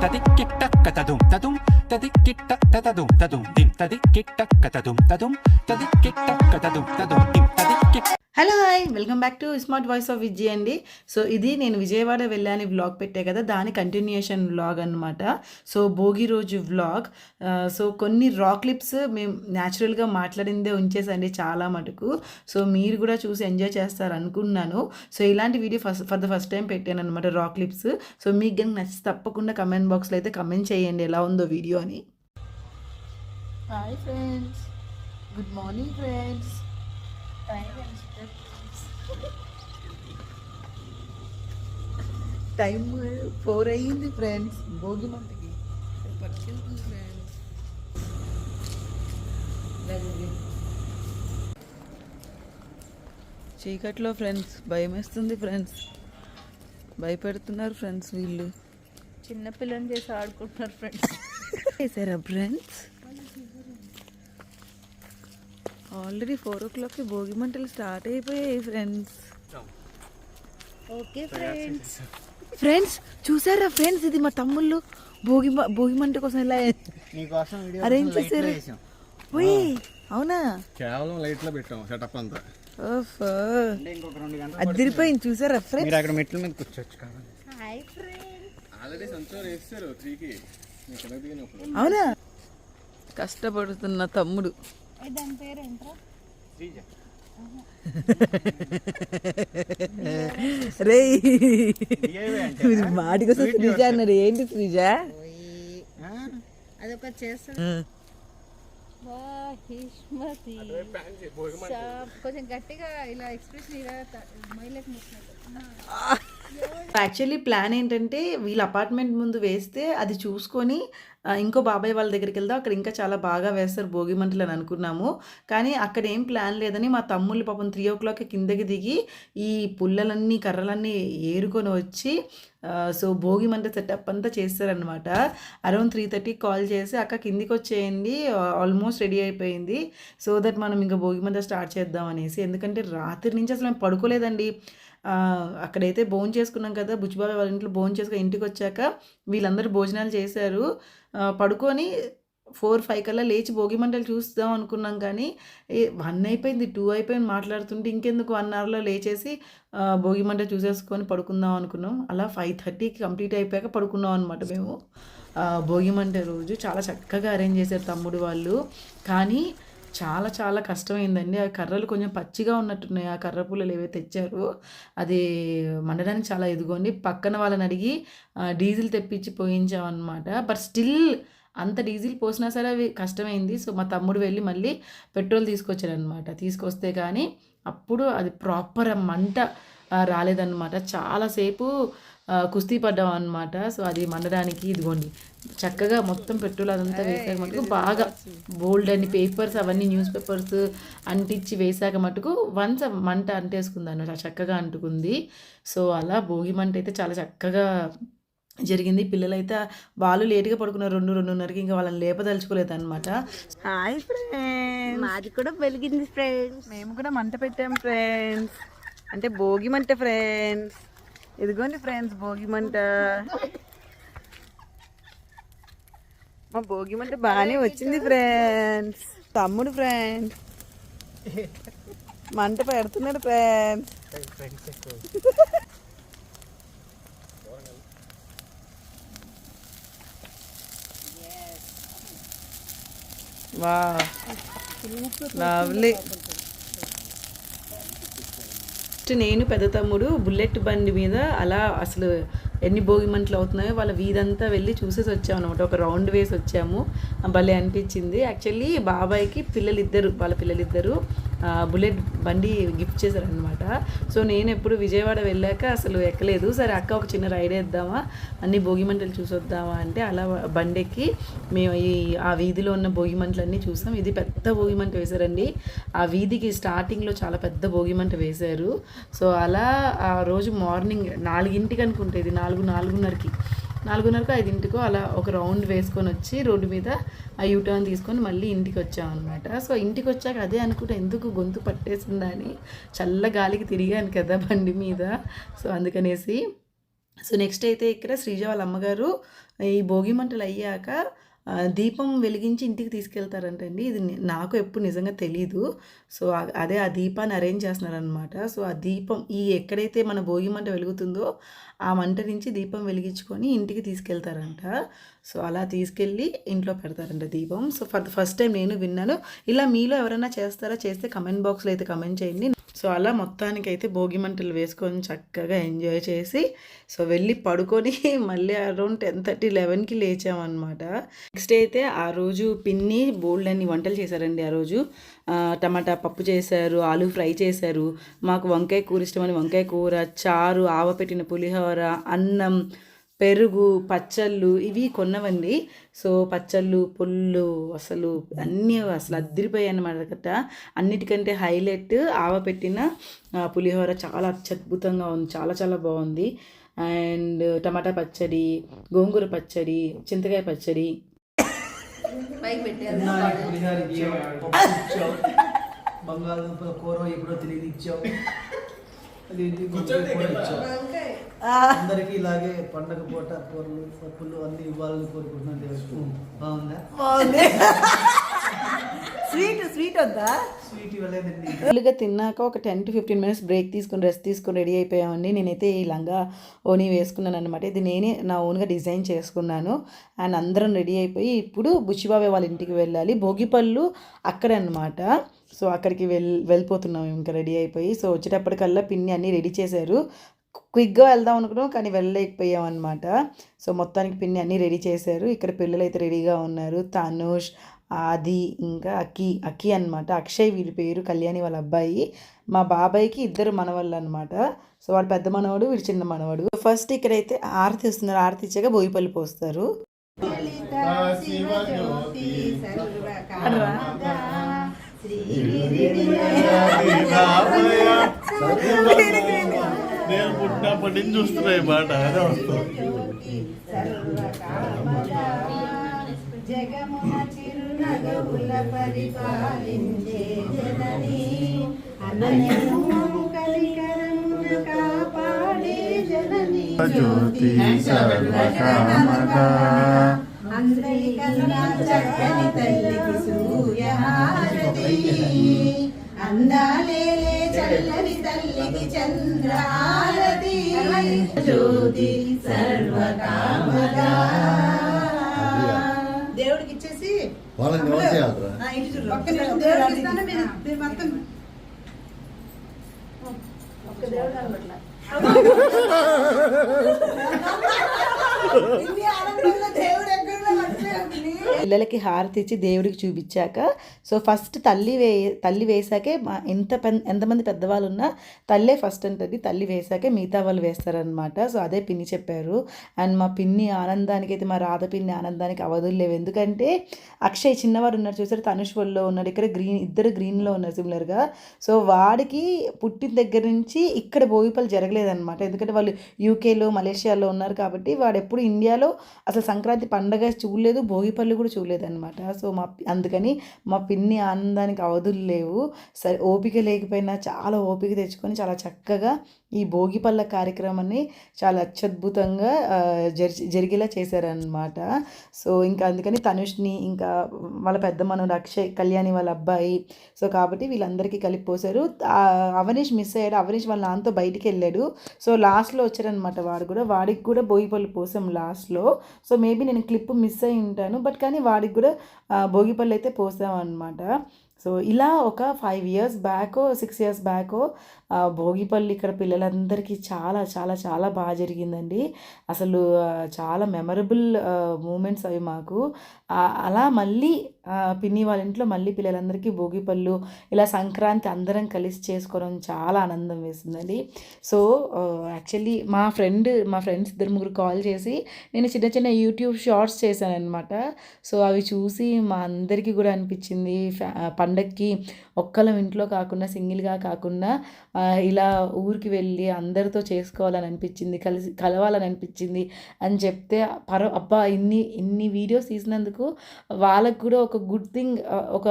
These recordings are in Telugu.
タディケタカタドンタドンタディケタタタドンタドンディンタディケタカタドンタドンタディケタカタドンタドンディンタディケ hello hi welcome back to smart voice of Vijay అండి. సో ఇది నేను విజయవాడ వెళ్ళాని వ్లాగ్ పెట్టే కదా దాని కంటిన్యూషన్ వ్లాగ్ అనమాట సో భోగి రోజు వ్లాగ్. సో కొన్ని రా క్లిప్స్ మేము న్యాచురల్గా మాట్లాడిందే ఉంచేసండి చాలా మటుకు. సో మీరు కూడా చూసి ఎంజాయ్ చేస్తారు అనుకున్నాను. సో ఇలాంటి video first for the first time పెట్టాను అనమాట రా క్లిప్స్ సో మీకు కనుక నచ్చి తప్పకుండా కమెంట్ బాక్స్లో అయితే కమెంట్ చేయండి ఎలా ఉందో వీడియో అని. Hi friends good morning friends time four అయ్యింది ఫ్రెండ్స్ భోగి మంటకి పట్టుకెళ్తుంది ఫ్రెండ్స్ చీకట్లో ఫ్రెండ్స్ భయం వేస్తుంది ఫ్రెండ్స్ భయపెడుతున్నారు ఫ్రెండ్స్ వీళ్ళు. చిన్న పిల్లని చేసి ఆడుకుంటున్నారు ఫ్రెండ్స్ చేశారా ఫ్రెండ్స్ ఆల్రెడీ ఫోర్ ఓ క్లాక్కి భోగి మంటలు స్టార్ట్ అయిపోయాయి ఫ్రెండ్స్ ఓకే ఫ్రెండ్స్ ఫ్రెండ్స్ చూసారా ఫ్రెండ్స్ ఇది మా తమ్ముళ్ళు. భోగి భోగి మంట కోసం ఇలా అరేంజ్ చేశారు. అవునా? కేవలం లైట్లో పెట్టాం సెటప్ అంతా. ఓఫ్ అంటే ఇంకొక రెండు గంటలు అదిరిపోయింది చూసారా ఫ్రెండ్స్ మీరు అక్కడ మెట్ల మీద కూర్చోవచ్చు కావాలి. హాయ్ ఫ్రెండ్స్ ఆల్రెడీ అవునా? కష్టపడుతున్న తమ్ముడు. దాని పేరు ఏంట్రా? రే. మీరు మాటికొస్తే శ్రీజ అన్నారు ఏంటి శ్రీజ? అదొక చేస్తుంది కొంచెం గట్టిగా ఇలా ఎక్స్ప్రెషన్ ఇలా మైలకు ముట్టినట్టు యాక్చువల్లీ ప్లాన్ ఏంటంటే వీళ్ళ అపార్ట్మెంట్ ముందు వేస్తే అది చూసుకొని ఇంకో బాబాయ్ వాళ్ళ దగ్గరికి వెళ్దాం. అక్కడ ఇంకా చాలా బాగా వేస్తారు భోగి మంటలు అని అనుకున్నాము. కానీ అక్కడ ఏం ప్లాన్ లేదని మా తమ్ముళ్ళు పాపం త్రీ ఓ క్లాక్ కిందకి దిగి ఈ పుల్లలన్నీ కర్రలన్నీ ఏరుకొని వచ్చి సో భోగి మంట సెటప్ అంతా చేస్తారనమాట అరౌండ్ త్రీ థర్టీకి కాల్ చేసి అక్క కిందికి వచ్చేయండి. ఆల్మోస్ట్ రెడీ అయిపోయింది. సో దట్ మనం ఇంకా భోగి మంట స్టార్ట్ చేద్దాం అనేసి. ఎందుకంటే రాత్రి నుంచి అసలు మేము పడుకోలేదండి. అక్కడైతే భోజనం చేసుకున్నాం కదా బుచ్చిబాబు వాళ్ళ ఇంట్లో భోజనం చేసుకుని ఇంటికి వచ్చాక వీళ్ళందరూ భోజనాలు చేశారు. పడుకొని ఫోర్ ఫైవ్ కల్లా లేచి భోగి మంటలు చూస్తాం అనుకున్నాం కానీ ఏ వన్ అయిపోయింది టూ అయిపోయింది మాట్లాడుతుంటే ఇంకెందుకు వన్ అవర్లో లేచేసి భోగి మంట చూసేసుకొని పడుకుందాం అనుకున్నాం. అలా ఫైవ్ థర్టీకి కంప్లీట్ అయిపోయాక పడుకున్నాం అనమాట మేము. భోగిమంట భోగి మంట రోజు చాలా చక్కగా అరేంజ్ చేశారు తమ్ముడు వాళ్ళు. కానీ చాలా చాలా కష్టమైందండి. ఆ కర్రలు కొంచెం పచ్చిగా ఉన్నట్టున్నాయి. ఆ కర్ర పుల్లలు ఏవైతే తెచ్చారో అది మండడానికి చాలా ఎదుగోండి పక్కన వాళ్ళని అడిగి డీజిల్ తెప్పించి పోయించామన్నమాట. బట్ స్టిల్ అంత డీజిల్ పోసినా సరే అవి కష్టమైంది. సో మా తమ్ముడు వెళ్ళి మళ్ళీ పెట్రోల్ తీసుకొచ్చారనమాట తీసుకొస్తే కానీ అప్పుడు అది ప్రాపర్ మంట రాలేదన్నమాట. చాలాసేపు కుస్తీ పడ్డాం అనమాట సో అది మండడానికి ఇదిగోండి. చక్కగా మొత్తం పెట్రోల్ అదంతా వేసాక మటుకు బాగా బోల్డ్ అని పేపర్స్ అవన్నీ న్యూస్ పేపర్స్ అంటించి వేసాక మటుకు వన్స్ మంట అంటేసుకుంది అన్నమాట చక్కగా అంటుకుంది. సో అలా భోగి మంట అయితే చాలా చక్కగా జరిగింది. పిల్లలైతే వాళ్ళు లేట్గా పడుకున్నారు రెండు రెండున్నరకి ఇంకా వాళ్ళని లేపదలుచుకోలేదు అనమాట హాయ్ ఫ్రెండ్స్. మాది కూడా వెలిగింది ఫ్రెండ్స్. మేము కూడా మంట పెట్టాం ఫ్రెండ్స్. అంటే భోగి మంట ఫ్రెండ్స్. ఇదిగోండి ఫ్రెండ్స్ భోగి మంట. మా భోగి మంట బాగానే వచ్చింది ఫ్రెండ్స్. తమ్ముడు ఫ్రెండ్స్ మంట పెడుతున్నాడు ఫ్రెండ్స్. వా లవ్లీ ఫస్ట్ నేను పెద్ద తమ్ముడు బుల్లెట్ బండి మీద అలా అసలు ఎన్ని భోగి మంటలు అవుతున్నాయో వాళ్ళ వీధంతా వెళ్ళి చూసేసి వచ్చాము అనమాట ఒక రౌండ్ వేసి వచ్చాము. భలే అనిపించింది. యాక్చువల్లీ బాబాయ్కి పిల్లలిద్దరు వాళ్ళ పిల్లలిద్దరు బుల్లెట్ బండి గిఫ్ట్ చేశారనమాట సో నేను ఎప్పుడు విజయవాడ వెళ్ళాక అసలు ఎక్కలేదు. సరే అక్క ఒక చిన్న రైడ్ వేద్దామా? అన్ని భోగిమంటలు చూసొద్దామా అంటే అలా బండెక్కి మేము ఈ ఆ వీధిలో ఉన్న భోగిమంటలన్నీ చూసాం. ఇది పెద్ద భోగిమంట వేశారండి. ఆ వీధికి స్టార్టింగ్లో చాలా పెద్ద భోగిమంట వేశారు. సో అలా ఆ రోజు మార్నింగ్ నాలుగింటికి అనుకుంటే ఇది నాలుగు నాలుగున్నరకి. నాలుగున్నరకు ఐదింటికో అలా ఒక రౌండ్ వేసుకొని వచ్చి రోడ్డు మీద ఆ యూటర్న్ తీసుకొని మళ్ళీ ఇంటికి వచ్చామన్నమాట సో ఇంటికి వచ్చాక అదే అనుకుంటే ఎందుకు గొంతు పట్టేసిందని చల్ల గాలికి తిరిగాను కదా బండి మీద. సో అందుకనేసి సో నెక్స్ట్ అయితే ఇక్కడ శ్రీజ వాళ్ళ అమ్మగారు ఈ భోగి మంటలు అయ్యాక దీపం వెలిగించి ఇంటికి తీసుకెళ్తారంటండి. ఇది నాకు ఎప్పుడు నిజంగా తెలీదు. సో అదే ఆ దీపాన్ని అరేంజ్ చేస్తున్నారనమాట సో ఆ దీపం ఈ ఎక్కడైతే మన భోగి మంట వెలుగుతుందో ఆ మంట నుంచి దీపం వెలిగించుకొని ఇంటికి తీసుకెళ్తారంట. సో అలా తీసుకెళ్ళి ఇంట్లో పెడతారంట దీపం. So for the first time నేను విన్నాను. ఇలా మీలో ఎవరైనా చేస్తారా? చేస్తే కమెంట్ బాక్స్లో అయితే కమెంట్ చేయండి. సో అలా మొత్తానికి అయితే భోగి మంటలు వేసుకొని చక్కగా ఎంజాయ్ చేసి సో వెళ్ళి పడుకొని మళ్ళీ అరౌండ్ టెన్ థర్టీ లెవెన్కి లేచామన్నమాట. నెక్స్ట్ అయితే ఆ రోజు పిన్ని బోల్డ్ అన్ని వంటలు చేశారండి ఆ రోజు. టమాటా పప్పు చేశారు ఆలు ఫ్రై చేశారు. మాకు వంకాయ కూర ఇష్టమని వంకాయ కూర చారు ఆవ పెట్టిన పులిహోర అన్నం పెరుగు పచ్చళ్ళు ఇవి కొన్నవండి. సో పచ్చళ్ళు పుల్లు అసలు అన్నీ అసలు అద్దరిపోయాయి అన్నమాట కదా అన్నిటికంటే హైలైట్ ఆవ పెట్టిన పులిహోర చాలా అత్యద్భుతంగా ఉంది చాలా చాలా బాగుంది. అండ్ టమాటా పచ్చడి గోంగూర పచ్చడి చింతకాయ పచ్చడి. బంగాళదుంపల కూర ఎప్పుడో తెలియదు ఇచ్చావు. అందరికీ ఇలాగే పండగ పూట కూరలు పప్పులు అన్ని ఇవ్వాలని కోరుకుంటున్నాను దేవుడు. బాగుందా? బాగుంది. స్వీట్ స్వీట్ వద్దా? స్వీట్ ఇవ్వలేదండి. ఫుల్గా తిన్నాక ఒక ten to fifteen minutes break తీసుకొని రెస్ట్ తీసుకొని రెడీ అయిపోయామండి. నేనైతే ఈ లంగా ఓని వేసుకున్నాను అనమాట ఇది నేనే నా ఓన్గా డిజైన్ చేసుకున్నాను. అండ్ అందరం రెడీ అయిపోయి ఇప్పుడు బుచ్చిబాబాయ్ వాళ్ళ ఇంటికి వెళ్ళాలి. భోగిపళ్ళు అక్కడే అనమాట సో అక్కడికి వెళ్ వెళ్ళిపోతున్నాం ఇంకా రెడీ అయిపోయి. సో వచ్చేటప్పటికల్లా పిన్ని అన్నీ రెడీ చేశారు. క్విక్గా వెళ్దాం అనుకున్నాం కానీ వెళ్ళలేకపోయాం అనమాట సో మొత్తానికి పిన్ని అన్నీ రెడీ చేశారు. ఇక్కడ పిల్లలు అయితే రెడీగా ఉన్నారు. తనుష్ ఆది ఇంకా అక్కి అక్కి అనమాట అక్షయ్ వీరి పేరు కళ్యాణి వాళ్ళ అబ్బాయి. మా బాబాయ్కి ఇద్దరు మనవాళ్ళు అనమాట సో వాడు పెద్ద మనవాడు వీడు చిన్న మనవాడు. ఫస్ట్ ఇక్కడైతే ఆరతి ఇస్తున్నారు ఆరతి ఇచ్చాక బోయిపల్లి పోస్తారు. నేను పుట్టినప్పటి నుంచి చూస్తున్నా ఈ మాట అదే వస్తుంది. జగమున చిరునగవుల పరిపాలించే జనని అనన్యము కలికరమున కాపాడే జనని జ్యోతి సర్వకామదా అందరికన్నా చక్కని తల్లికి సూర్యహారతి అందాలేలే చల్లని తల్లికి చంద్రహారతి జ్యోతి సర్వకామదా దేవుడికి ఇచ్చేసి వాళ్ళని ఎవరు చేయాలరా ఆ, ఇటు చూడు. ఒక్క నిమిషం దేవుడికి ఇస్తాను మీరు మీరు మొత్తం. ఒక్క దేవుడు దేవుడు పిల్లలకి హారతి ఇచ్చి దేవుడికి చూపించాక సో ఫస్ట్ తల్లి వే తల్లి వేసాకే మా ఎంత ఎంతమంది పెద్దవాళ్ళు ఉన్నా తల్లే ఫస్ట్ అంటది తల్లి వేసాకే మిగతా వాళ్ళు వేస్తారనమాట సో అదే పిన్ని చెప్పారు. అండ్ మా పిన్ని ఆనందానికి అయితే మా రాధ పిన్ని ఆనందానికి అవధులు లేవు. ఎందుకంటే అక్షయ్ చిన్నవాడు ఉన్నారు చూసారు తనుష్ వల్లో ఉన్నాడు ఇక్కడ గ్రీన్ ఇద్దరు గ్రీన్లో ఉన్నారు సిమిలర్గా. సో వాడికి పుట్టిన దగ్గర నుంచి ఇక్కడ భోగిపల్లి జరగలేదన్నమాట. ఎందుకంటే వాళ్ళు యూకేలో మలేషియాలో ఉన్నారు కాబట్టి వాడు ఎప్పుడు ఇండియాలో అసలు సంక్రాంతి పండగ చూడలేదు భోగిపల్లి కూడా చూడలేదన్నమాట. సో మా అందుకని మా పిన్ని ఆనందానికి అవధులు లేవు. సరే ఓపిక లేకపోయినా చాలా ఓపిక తెచ్చుకొని చాలా చక్కగా ఈ భోగిపళ్ళ కార్యక్రమాన్ని చాలా అత్యద్భుతంగా జరి జరిగేలా చేశారనమాట సో ఇంకా అందుకని తనుష్ని ఇంకా వాళ్ళ పెద్ద మనోడు అక్షయ్ కళ్యాణి వాళ్ళ అబ్బాయి సో కాబట్టి వీళ్ళందరికీ కలిపి పోసారు అవనీష్ మిస్ అయ్యాడు. అవనీష్ వాళ్ళ నాన్నతో బయటికి వెళ్ళాడు. సో లాస్ట్లో వచ్చారనమాట వాడు కూడా. వాడికి కూడా భోగిపళ్ళు పోసాం లాస్ట్లో. సో మేబీ నేను క్లిప్ మిస్ అయి ఉంటాను. బట్ కానీ వాడికి కూడా భోగిపళ్ళు అయితే పోసాం అనమాట సో ఇలా ఒక five years back six years back భోగిపల్లి ఇక్కడ పిల్లలందరికీ చాలా చాలా చాలా బాగా జరిగిందండి. అసలు చాలా మెమరబుల్ మూమెంట్స్ అవి మాకు. అలా మళ్ళీ పిన్ని వాళ్ళ ఇంట్లో మళ్ళీ పిల్లలందరికీ భోగిపళ్ళు ఇలా సంక్రాంతి అందరం కలిసి చేసుకోవడం చాలా ఆనందం వేసిందండి. సో యాక్చువల్లీ మా ఫ్రెండ్ మా ఫ్రెండ్స్ ఇద్దరు ముగ్గురు కాల్ చేసి నేను చిన్న చిన్న యూట్యూబ్ షార్ట్స్ చేశాను అనమాట సో అవి చూసి మా అందరికీ కూడా అనిపించింది. ఫ్యా- పండక్కి ఒక్కళ్ళం ఇంట్లో కాకుండా సింగిల్గా కాకుండా ఇలా ఊరికి వెళ్ళి అందరితో చేసుకోవాలని అనిపించింది కలిసి కలవాలని అనిపించింది అని చెప్తే పర అబ్బా! ఇన్ని ఇన్ని వీడియోస్ తీసినందుకు వాళ్ళకు కూడా ఒక గుడ్ థింగ్ ఒక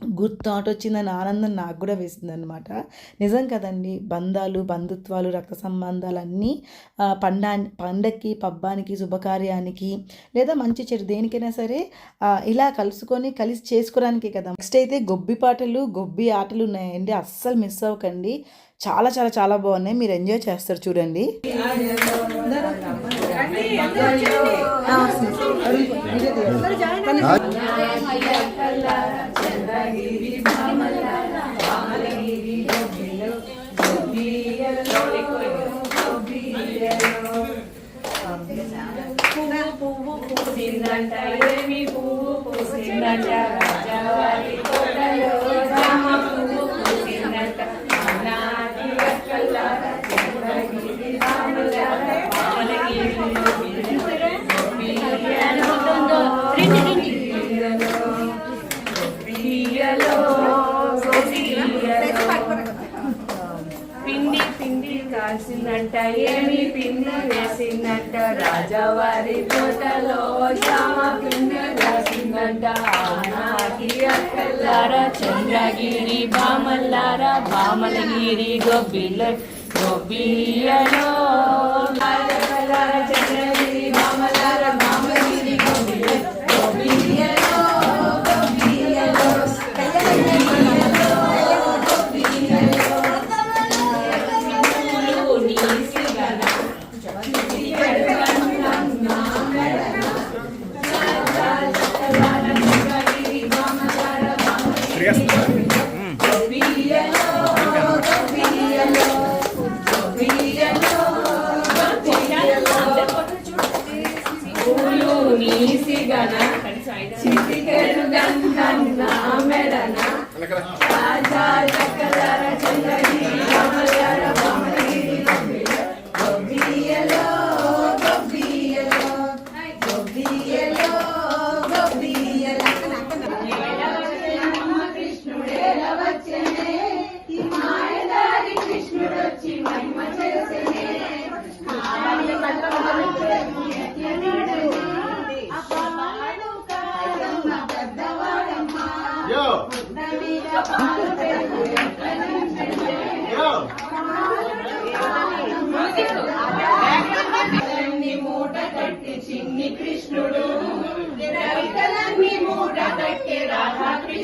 గుడ్ థాట్ వచ్చిందని ఆనందం నాకు కూడా వేసిందనమాట నిజం కదండి బంధాలు బంధుత్వాలు రక్త సంబంధాలు అన్నీ పండా పండక్కి పబ్బానికి శుభకార్యానికి లేదా మంచి చెడు దేనికైనా సరే ఇలా కలుసుకొని కలిసి చేసుకోవడానికే కదా. నెక్స్ట్ అయితే గొబ్బి పాటలు గొబ్బి ఆటలు ఉన్నాయండి. అస్సలు మిస్ అవ్వకండి. చాలా చాలా చాలా బాగున్నాయి. మీరు ఎంజాయ్ చేస్తారు చూడండి. పూసిందంట ఏమి పువ్వు పూసిందంట. రాజావారి తోటలో రామ పువ్వు పూసిందంట నాటి అక్కల్లారా చంద్రగిరి రాములారా పాలగిరిలో బియ్యలో పిండి పిండి కాసిందంట ఏమి పిండి వేసిందంట రాజావారి తోటలో శ్యామ పిండి వేసిందంట ఆనాటి అక్కల్లారా చంద్రగిరి బామల్లారా బామలగిరి గొబ్బిల గొబ్బియలో రాజకల్లారా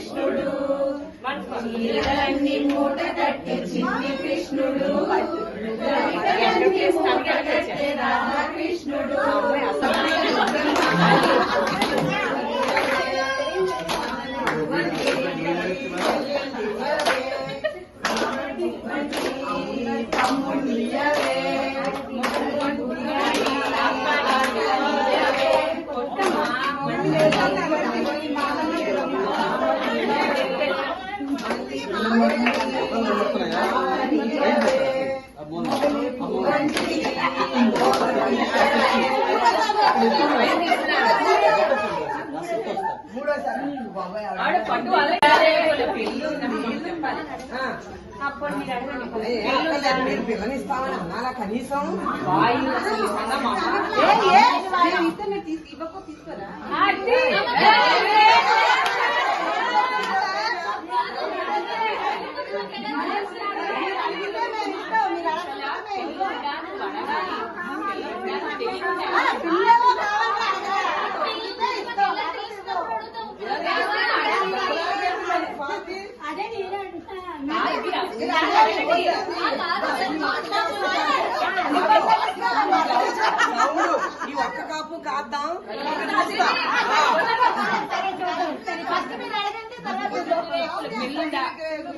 కృష్ణుడు. చీరలన్ని మూట కట్టి చిన్ని కృష్ణుడు. రవికలన్ని కట్టి రాధా కృష్ణుడు అప్పుడు మీరు ఈ ఒక్క కాపు కాద్దాం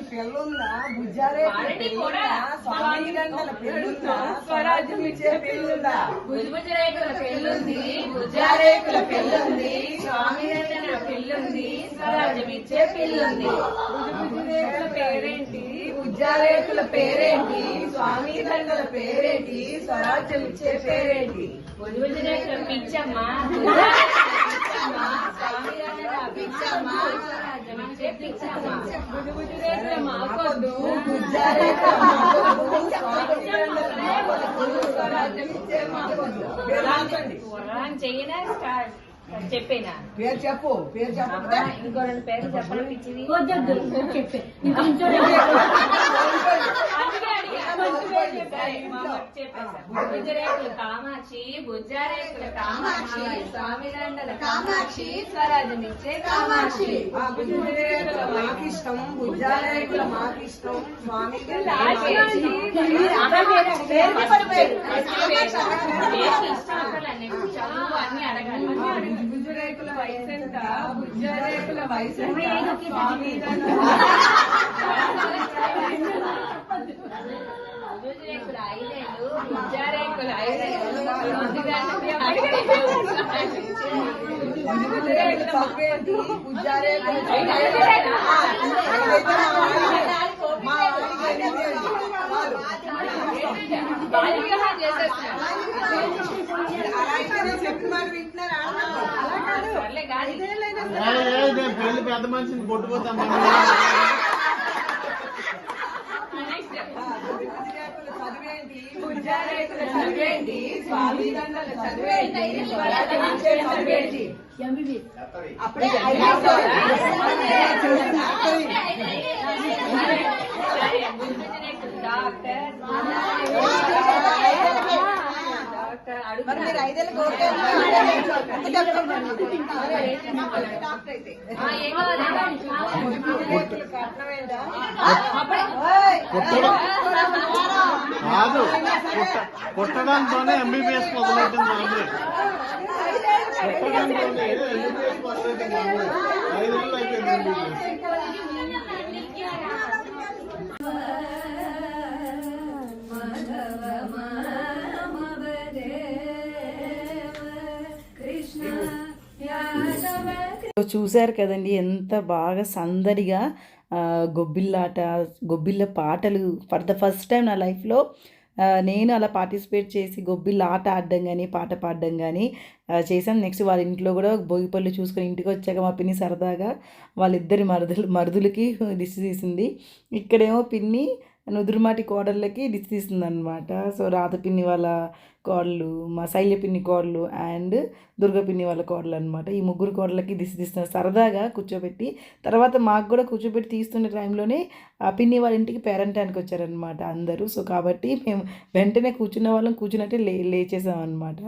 పెళ్ళుందా బుజ్జారే పెళ్ళుందా స్వామి గంటల పెళ్ళుందా స్వరాజ్యం ఇచ్చే పెళ్ళుందా భుజభుజరేకుల పెళ్ళుంది భుజారేకుల పెళ్ళుంది స్వామి పెళ్ళుంది స్వరాజ్యం ఇచ్చే భుజభుజరేకుల పేరేంటి? బుజ్జారేకుల పేరేంటి స్వామి దండల పేరేంటి? స్వరాజ్యం ఇచ్చే పేరేంటి? భుజభుజరేకుల పిచ్చమ్మ. స్టార్ట్ చెప్పేనా పేరు చెప్పు పేరు అమ్మా, ఇంకో రెండు పేర్లు చెప్పడం పిచ్చిది. చెప్పే. బుజ్జరేకుల కామాక్షి బుజ్జారేకుల కామాక్షి. స్వామి దండల కామాక్షి. స్వరాజనిచ్చే కామాక్షి. బుజ్జిరేకుల మాకిష్టం బుజ్జారేకుల మాకిష్టం. స్వామి అన్ని అడగాలి. బుజ్జిరేకుల వయసు ఎంత బుజ్జారేకుల వయసు ఎంత స్వామి పెద్ద మనిషిని కొట్టుకోతాం నెక్స్ట్ బుజ్జిరేకుల చదివేంటి? బుజ్జారేకుల చదివేంటి? స్వామి దండల చదివేంటి స్వరాజనిచ్చే చదివేంటి అప్పుడే డాక్టర్ డాక్టర్ అడుగు మరి మీరు ఐదేళ్ళకి ఓకే డాక్టర్ అయితే ఆ, ఏం కావాలి? బుజ్జిరేకుల కట్నం ఏంటా కొట్టడం కాదు కొట్టడంతోనే ఎంబీబీఎస్ మొదలవుతుంది మామూలు కొట్టడంతోనే ఎంబీబీఎస్ మొదలవుతుంది మామూలు ఐదు అయిపోయింది ఎంబీబీఎస్ చూశారు కదండి ఎంత బాగా సందడిగా గొబ్బిల్లాట గొబ్బిళ్ళాట గొబ్బిళ్ళ పాటలు. ఫర్ ద ఫస్ట్ టైం నా లైఫ్లో నేను అలా పార్టిసిపేట్ చేసి గొబ్బిళ్ళ ఆట ఆడడం కానీ పాట పాడడం కానీ చేశాను. నెక్స్ట్ వాళ్ళ ఇంట్లో కూడా భోగి పళ్ళు చూసుకొని ఇంటికి వచ్చాక మా పిన్ని సరదాగా వాళ్ళిద్దరి మరుదులు మరుదులకి దిష్టి తీసింది. ఇక్కడేమో పిన్ని నుదురుమాటి కోడళ్ళకి దిష్టి తీసింది అనమాట సో రాత పిన్ని వాళ్ళ కోడలు మా శైల్య పిన్ని కోడలు అండ్ దుర్గ పిన్ని వాళ్ళ కోడలు అనమాట ఈ ముగ్గురు కోడలకి దిశ తీస్తున్నారు సరదాగా కూర్చోబెట్టి తర్వాత మాకు కూడా కూర్చోబెట్టి తీస్తున్న టైంలోనే ఆ పిన్ని వాళ్ళ ఇంటికి పేరంటానికి వచ్చారనమాట అందరూ. సో కాబట్టి మేము వెంటనే కూర్చున్న వాళ్ళం కూర్చున్నట్టే లే లేచేసాం అనమాట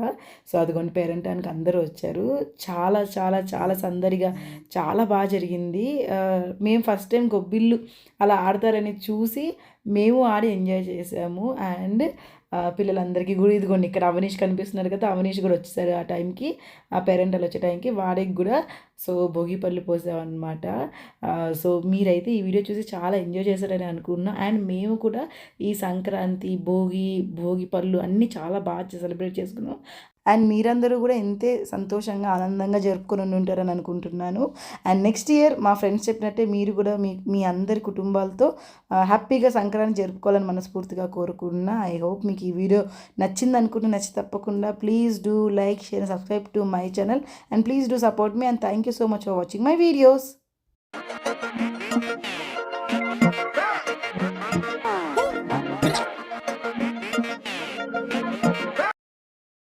సో అదిగోండి పేరంటానికి అందరూ వచ్చారు. చాలా చాలా చాలా సందడిగా చాలా బాగా జరిగింది. మేము ఫస్ట్ టైం గొబ్బిళ్ళు అలా ఆడతారని చూసి మేము ఆడి ఎంజాయ్ చేసాము. అండ్ పిల్లలందరికీ కూడా ఇదిగోండి ఇక్కడ అవనీష్ కనిపిస్తున్నారు కదా అవనీష్ కూడా వచ్చేసారు ఆ టైంకి ఆ పేరెంటల్ వచ్చే టైంకి వాడికి కూడా సో భోగి పళ్ళు పోసామన్నమాట సో మీరైతే ఈ వీడియో చూసి చాలా ఎంజాయ్ చేశారని అనుకున్నా. అండ్ మేము కూడా ఈ సంక్రాంతి భోగి భోగి పళ్ళు అన్నీ చాలా బాగా సెలబ్రేట్ చేసుకున్నాం. అండ్ మీరందరూ కూడా ఎంతే సంతోషంగా ఆనందంగా జరుపుకొని ఉంటారని అనుకుంటున్నాను. అండ్ నెక్స్ట్ ఇయర్ మా ఫ్రెండ్స్ చెప్పినట్టే మీరు కూడా మీ మీ అందరి కుటుంబాలతో హ్యాపీగా సంక్రాంతి జరుపుకోవాలని మనస్ఫూర్తిగా కోరుకున్నా. ఐ హోప్ మీకు ఈ వీడియో నచ్చింది అనుకుంటే నచ్చి తప్పకుండా please do like share subscribe to my channel. And please do support me and thank you so much for watching my videos.